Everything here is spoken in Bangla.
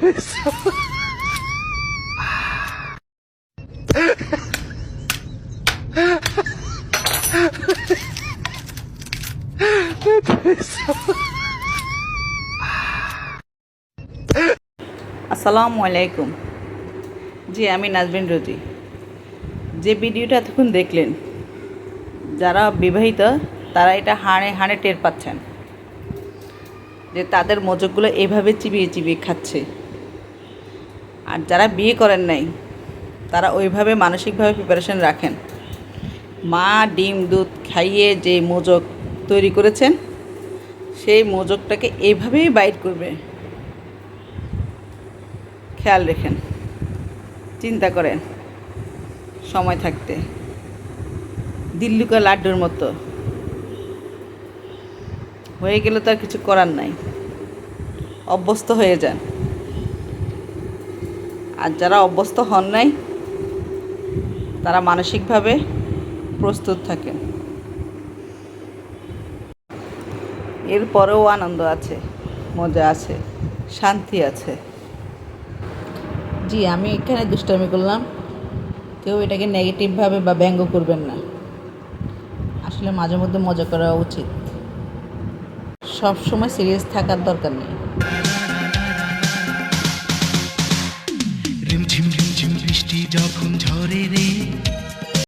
আসসালামু আলাইকুম। জি, আমি নাজবিন রুজি। যে ভিডিওটা এতক্ষণ দেখলেন, যারা বিবাহিত, তারা এটা হাড়ে হাড়ে টের পাচ্ছেন যে তাদের মোজকগুলো এভাবে চিবিয়ে চিবিয়ে খাচ্ছে। আর যারা বিয়ে করেন নাই, তারা ওইভাবে মানসিকভাবে প্রিপারেশন রাখেন। মা ডিম, দুধ খাইয়ে যে মোজক তৈরি করেছেন, সেই মোজকটাকে এইভাবেই বাইট করবে। খেয়াল রেখেন, চিন্তা করেন সময় থাকতে। দিল্লুকা লাড্ডুর মতো। হয়ে গেলে তো আর কিছু করার নাই। অভ্যস্ত হয়ে যান। আর যারা অভ্যস্ত হন নাই, তারা মানসিকভাবে প্রস্তুত থাকেন। এরপরেও আনন্দ আছে, মজা আছে, শান্তি আছে। জি, আমি এখানে দুষ্টামি করলাম। কেউ এটাকে নেগেটিভভাবে বা ব্যঙ্গ করবেন না। আসলে মাঝে মধ্যে মজা করা উচিত। সব সময় সিরিয়াস থাকার দরকার নেই। যখন ঝরে রে